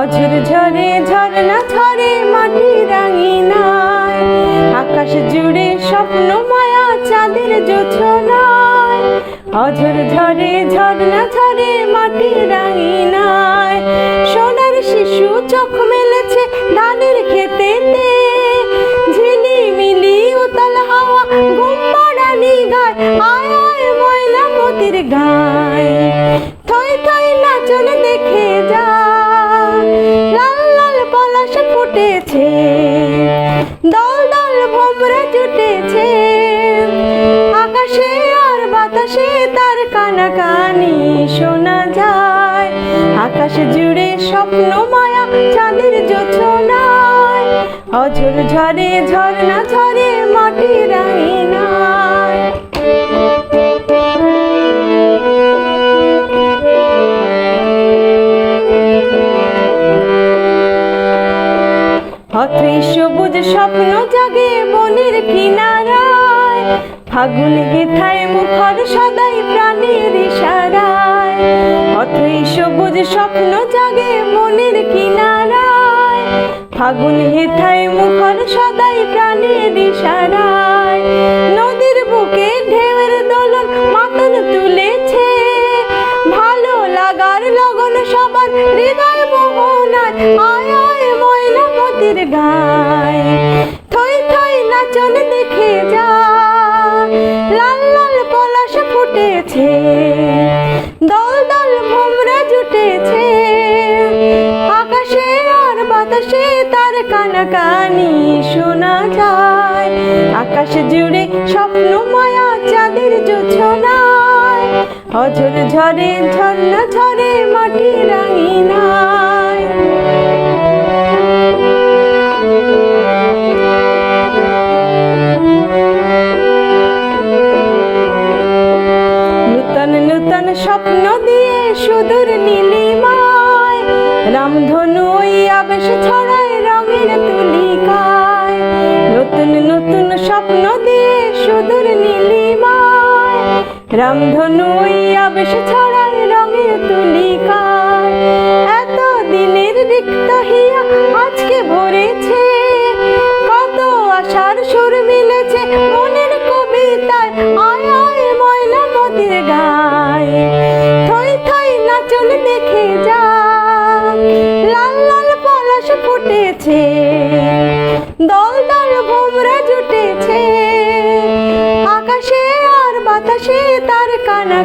অঝর ঝরে ঝরনা ঝরে মাটি রাঙি রাঙিনায়। আকাশ জুড়ে স্বপ্ন মায়া চাঁদের জোছনায় অঝর ঝরে ঝরনা ঝরে মাটি রাঙি রাঙিনায়। সোনার শিশু চোখ মেলেছে ধানের খেতেতে ঝিলিমিলি উতাল হাওয়া ঘুমপাড়ানি গায় ফুটেছে দল দল ভোমরা জুটেছে আকাশে আর বাতাসে তার কানাকানি শোনা যায়। আকাশ জুড়ে স্বপ্ন মায়া চাঁদের জোছনায় অঝর ঝরে ঝর্ণা ঝরে মাটি অথই সবুজ স্বপ্ন জাগে বনের কিনারায়। ফাগুন হেথায় মুখর সদাই প্রাণের ইশারায়। অথই সবুজ স্বপ্ন জাগে বনের কিনারায়। ফাগুন হেথায় মুখর সদাই প্রাণের ইশারায়। নদীর বুকে ঢেউয়ের দোলন মাতন তুলেছে। ভালো লাগার লগন সবার হৃদয় মোহনায়। গায়। থই থই নাচন দেখে যা। লাল লাল পলাশ ফুটেছে। দল দল ভোমরা জুটেছে। আকাশে আর বাতাসে তার কানাকানি শোনা যায়। আকাশ জুড়ে স্বপ্ন মায়া চাঁদের জোছনায় অঝর ঝরে ঝর্ণা ঝরে মাটি রাঙিনায় স্বপ্ন দিয়ে সুদূর নীলিমায়, রামধনু ওই আবেশ ছড়ায় রঙের তুলিকায়। নতুন নতুন স্বপ্ন দিয়ে সুদূর নীলিমায়, রামধনু ওই আবেশ ছড়ায় রঙের তুলিকায়। এত দিনের রিক্ত হিয়া আজকে ভরেছে, কত আশার সুর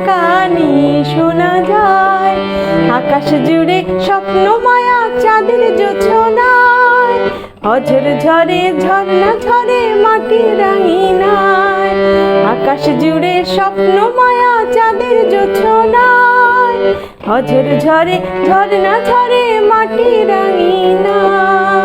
কানে শোনা যায়। আকাশ জুড়ে স্বপ্ন মায়া চাঁদের জোছনায় অঝর ঝরে ঝর্ণা ঝরে মাটি রাঙিনায়। আকাশ জুড়ে স্বপ্ন মায়া চাঁদের জোছনায় অঝর ঝরে ঝর্ণা ঝরে মাটি রাঙিনায়।